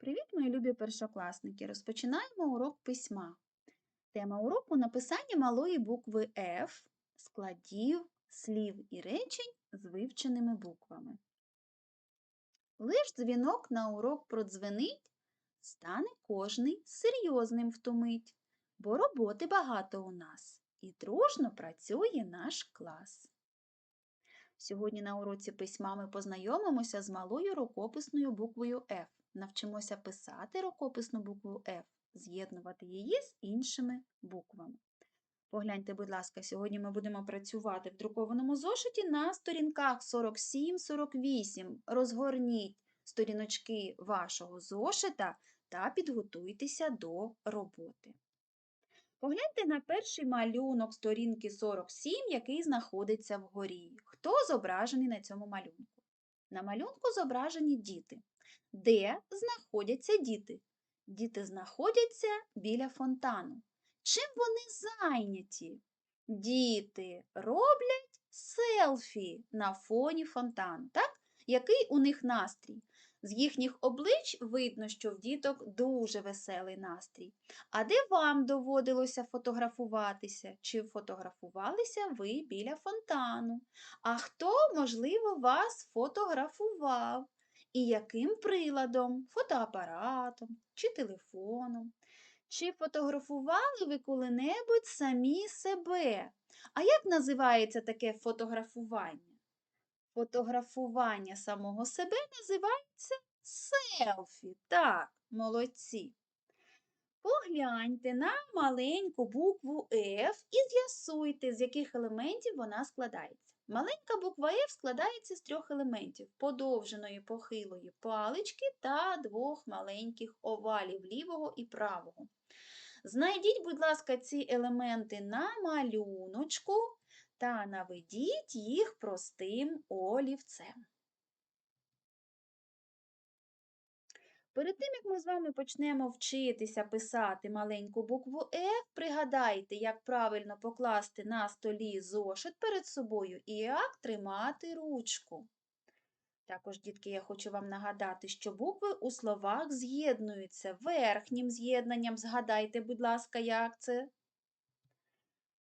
Привіт, мої любі першокласники! Розпочинаємо урок письма. Тема уроку написання малої букви F, складів, слів і речень з вивченими буквами. Лиш дзвінок на урок продзвенить, стане кожний серйозним втомить, бо роботи багато у нас і дружно працює наш клас. Сьогодні на уроці письма ми познайомимося з малою рукописною буквою F навчимося писати рукописну букву F, з'єднувати її з іншими буквами. Погляньте, будь ласка, сьогодні ми будемо працювати в друкованому зошиті на сторінках 47-48. Розгорніть сторіночки вашого зошита та підготуйтеся до роботи. Погляньте на перший малюнок сторінки 47, який знаходиться вгорі. Хто зображений на цьому малюнку? На малюнку зображені діти. Де знаходяться діти? Діти знаходяться біля фонтану. Чим вони зайняті? Діти роблять селфі на фоні фонтану. Так? Який у них настрій? З їхніх облич видно, що в діток дуже веселий настрій. А де вам доводилося фотографуватися? Чи фотографувалися ви біля фонтану? А хто, можливо, вас фотографував? І яким приладом? Фотоапаратом чи телефоном? Чи фотографували ви коли-небудь самі себе? А як називається таке фотографування? Фотографування самого себе називається селфі. Так, молодці. Погляньте на маленьку букву F і з'ясуйте, з яких елементів вона складається. Маленька буква F складається з трьох елементів подовженої похилої палички та двох маленьких овалів лівого і правого. Знайдіть, будь ласка, ці елементи на малюночку та наведіть їх простим олівцем. Перед тим, як ми з вами почнемо вчитися писати маленьку букву F, пригадайте, як правильно покласти на столі зошит перед собою і як тримати ручку. Також, дітки, я хочу вам нагадати, що букви у словах з'єднуються верхнім з'єднанням. Згадайте, будь ласка, як це?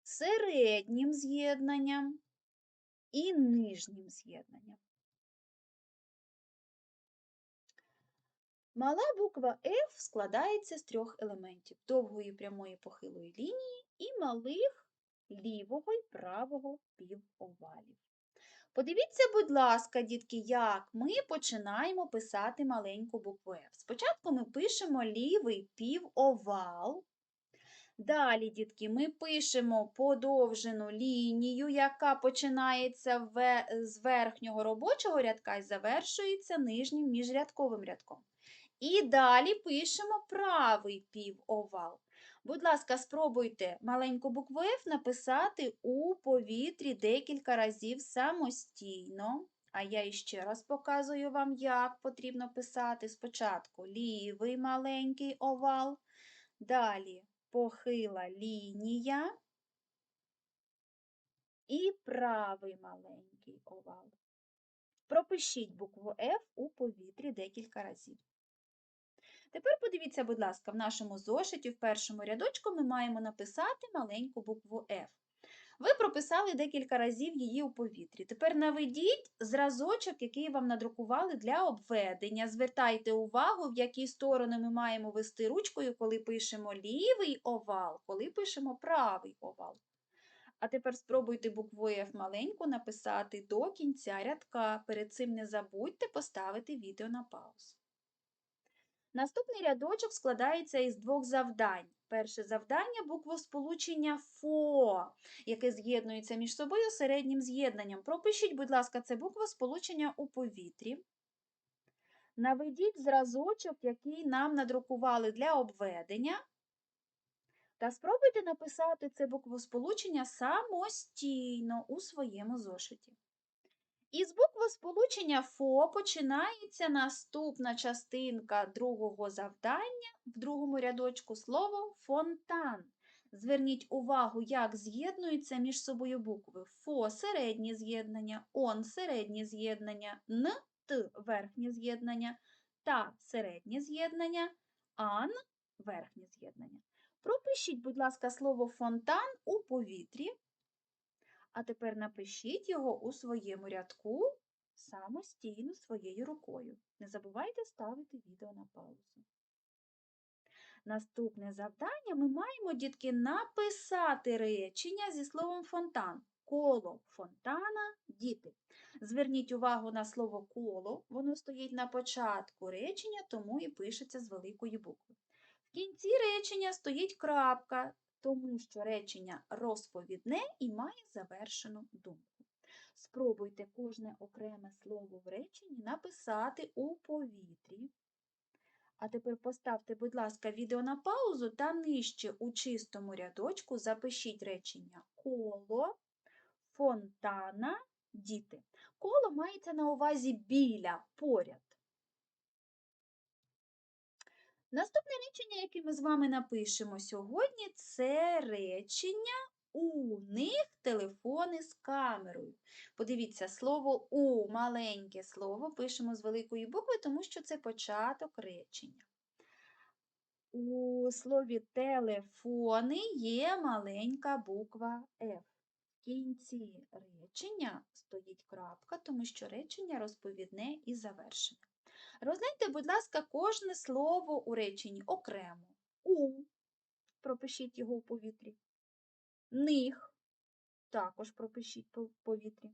Середнім з'єднанням і нижнім з'єднанням. Мала буква F складається з трьох елементів довгої прямої похилої лінії і малих лівого і правого півовалів. Подивіться, будь ласка, дітки, як ми починаємо писати маленьку букву F. Спочатку ми пишемо лівий півовал. Далі, дітки, ми пишемо подовжену лінію, яка починається з верхнього робочого рядка і завершується нижнім міжрядковим рядком. І далі пишемо правий півовал. Будь ласка, спробуйте маленьку букву F написати у повітрі декілька разів самостійно. А я іще раз показую вам, як потрібно писати спочатку лівий маленький овал, далі похила лінія і правий маленький овал. Пропишіть букву F у повітрі декілька разів. Тепер подивіться, будь ласка, в нашому зошиті в першому рядочку ми маємо написати маленьку букву F. Ви прописали декілька разів її у повітрі. Тепер наведіть зразочок, який вам надрукували для обведення. Звертайте увагу, в які сторони ми маємо вести ручкою, коли пишемо лівий овал, коли пишемо правий овал. А тепер спробуйте буквою F маленьку написати до кінця рядка. Перед цим не забудьте поставити відео на паузу. Наступний рядочок складається із двох завдань. Перше завдання буквосполучення ФО, яке з'єднується між собою середнім з'єднанням. Пропишіть, будь ласка, це буквосполучення у повітрі. Наведіть зразочок, який нам надрукували для обведення. Та спробуйте написати це буквосполучення самостійно у своєму зошиті. Із буквосполучення ФО починається наступна частинка другого завдання в другому рядочку слово фонтан. Зверніть увагу, як з'єднуються між собою букви ФО середнє з'єднання, ОН середнє з'єднання, Н Т верхнє з'єднання та середнє з'єднання, ан верхнє з'єднання. Пропишіть, будь ласка, слово фонтан у повітрі, а тепер напишіть його у своєму рядку самостійно своєю рукою. Не забувайте ставити відео на паузу. Наступне завдання ми маємо, дітки, написати речення зі словом фонтан. Коло фонтана діти. Зверніть увагу на слово коло, воно стоїть на початку речення, тому і пишеться з великої букви. В кінці речення стоїть крапка, тому що речення розповідне і має завершену думку. Спробуйте кожне окреме слово в реченні написати у повітрі. А тепер поставте, будь ласка, відео на паузу та нижче у чистому рядочку запишіть речення коло, фонтана, діти. Коло мається на увазі біля, поряд. Наступне речення, яке ми з вами напишемо сьогодні, це речення у них телефони з камерою. Подивіться, слово у маленьке слово пишемо з великої букви, тому що це початок речення. У слові телефони є маленька буква F. В кінці речення стоїть крапка, тому що речення розповідне і завершене. Розгляньте, будь ласка, кожне слово у реченні окремо. У. Пропишіть його у повітрі. Них. Також пропишіть по повітрі.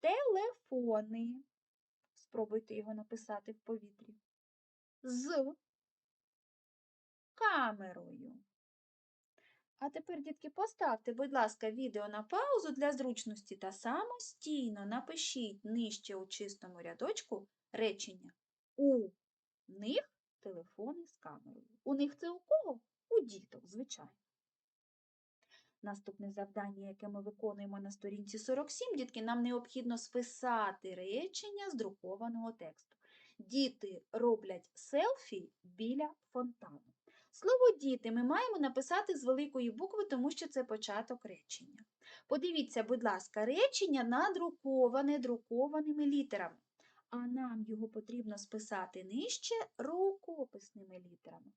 Телефони. Спробуйте його написати в повітрі. З камерою. А тепер, дітки, поставте, будь ласка, відео на паузу для зручності та самостійно напишіть нижче у чистому рядочку речення. У них телефони з камерою. У них це у кого? У діток, звичайно. Наступне завдання, яке ми виконуємо на сторінці 47, дітки, нам необхідно списати речення з друкованого тексту. Діти роблять селфі біля фонтану. Слово діти ми маємо написати з великої букви, тому що це початок речення. Подивіться, будь ласка, речення надруковане друкованими літерами, а нам його потрібно списати нижче рукописними літерами.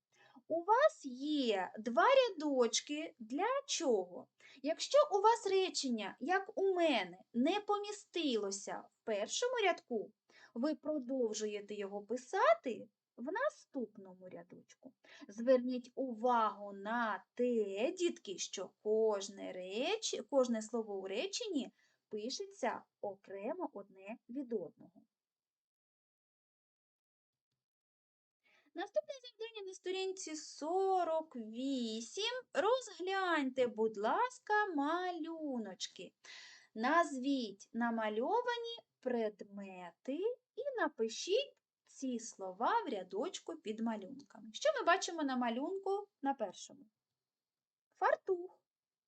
У вас є два рядочки для чого? Якщо у вас речення, як у мене, не помістилося в першому рядку, ви продовжуєте його писати в наступному рядочку. Зверніть увагу на те, дітки, що кожне, реч... кожне слово у реченні пишеться окремо одне від одного. Наступне завдання на сторінці 48. Розгляньте, будь ласка, малюночки. Назвіть намальовані предмети і напишіть ці слова в рядочку під малюнками. Що ми бачимо на малюнку на першому? Фартух.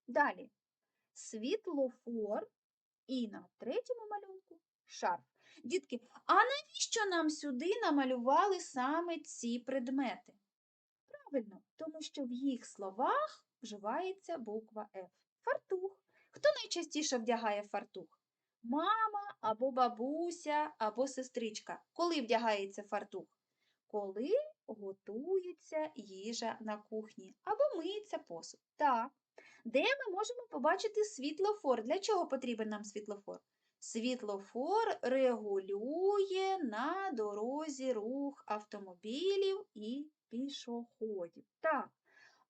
Далі світлофор. І на третьому малюнку шарф. Дітки, а навіщо нам сюди намалювали саме ці предмети? Правильно, тому що в їх словах вживається буква F. Фартух. Хто найчастіше вдягає фартух? Мама або бабуся, або сестричка. Коли вдягається фартух? Коли готується їжа на кухні або миється посуд. Так. Де ми можемо побачити світлофор? Для чого потрібен нам світлофор? Світлофор регулює на дорозі рух автомобілів і пішоходів. Так.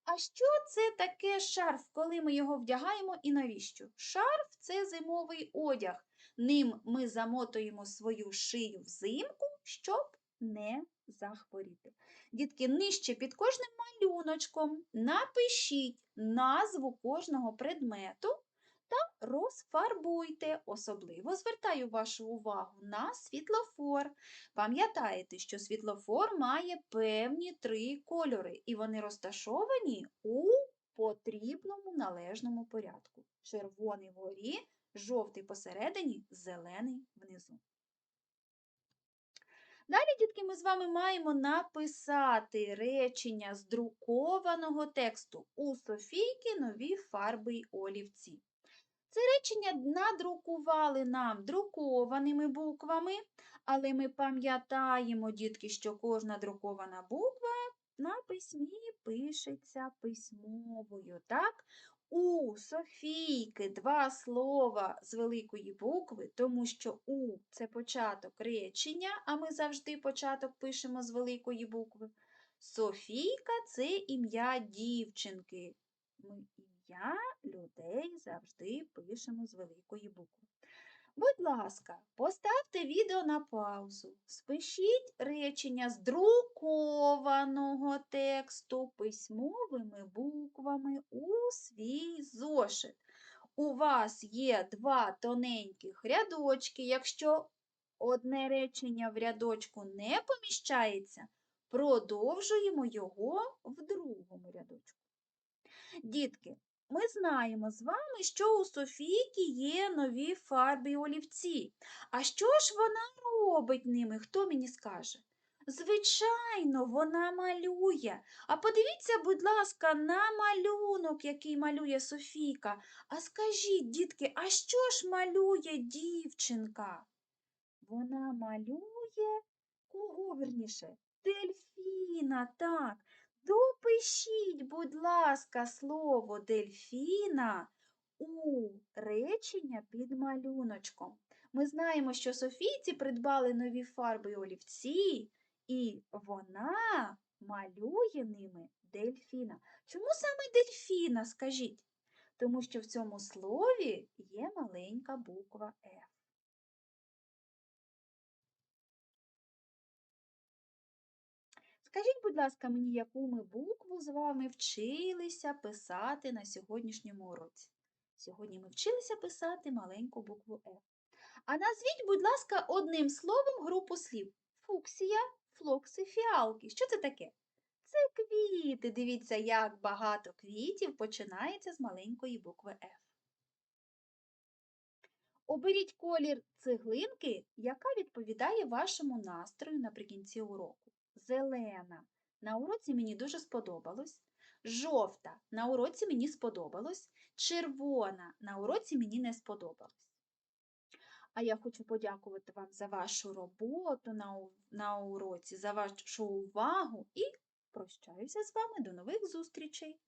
А що це таке шарф, коли ми його вдягаємо і навіщо? Шарф це зимовий одяг. Ним ми замотуємо свою шию взимку, щоб не захворіти. Дітки, нижче під кожним малюночком напишіть назву кожного предмету та розфарбуйте. Особливо звертаю вашу увагу на світлофор. Пам'ятаєте, що світлофор має певні три кольори, і вони розташовані у потрібному належному порядку. Червоний вгорі, жовтий посередині, зелений внизу. Далі, дітки, ми з вами маємо написати речення з друкованого тексту у Софійки нові фарби й олівці. Це речення надрукували нам друкованими буквами, але ми пам'ятаємо, дітки, що кожна друкована буква на письмі пишеться письмовою. Так? У Софійки два слова з великої букви, тому що У це початок речення, а ми завжди початок пишемо з великої букви. Софійка це ім'я дівчинки. Ми ім'я людей завжди пишемо з великої букви. Будь ласка, поставте відео на паузу. Спишіть речення з друкованого тексту письмовими буквами у свій зошит. У вас є два тоненьких рядочки. Якщо одне речення в рядочку не поміщається, продовжуємо його в другому рядочку. Дітки, ми знаємо з вами, що у Софійки є нові фарби олівці. А що ж вона робить ними? Хто мені скаже? Звичайно, вона малює. А подивіться, будь ласка, на малюнок, який малює Софійка. А скажіть, дітки, а що ж малює дівчинка? Вона малює кого вірніше? Дельфіна, так. Допишіть, будь ласка, слово дельфіна у речення під малюночком. Ми знаємо, що Софійці придбали нові фарби і олівці, і вона малює ними дельфіна. Чому саме дельфіна, скажіть? Тому що в цьому слові є маленька буква F. Скажіть, будь ласка, мені, яку ми букву з вами вчилися писати на сьогоднішньому уроці? Сьогодні ми вчилися писати маленьку букву F. А назвіть, будь ласка, одним словом групу слів. Фуксія, флокси, фіалки. Що це таке? Це квіти. Дивіться, як багато квітів починається з маленької букви F. Оберіть колір цеглинки, яка відповідає вашому настрою наприкінці уроку. Зелена. На уроці мені дуже сподобалось. Жовта на уроці мені сподобалось. Червона на уроці мені не сподобалось. А я хочу подякувати вам за вашу роботу на, на уроці, за вашу увагу і прощаюся з вами до нових зустрічей.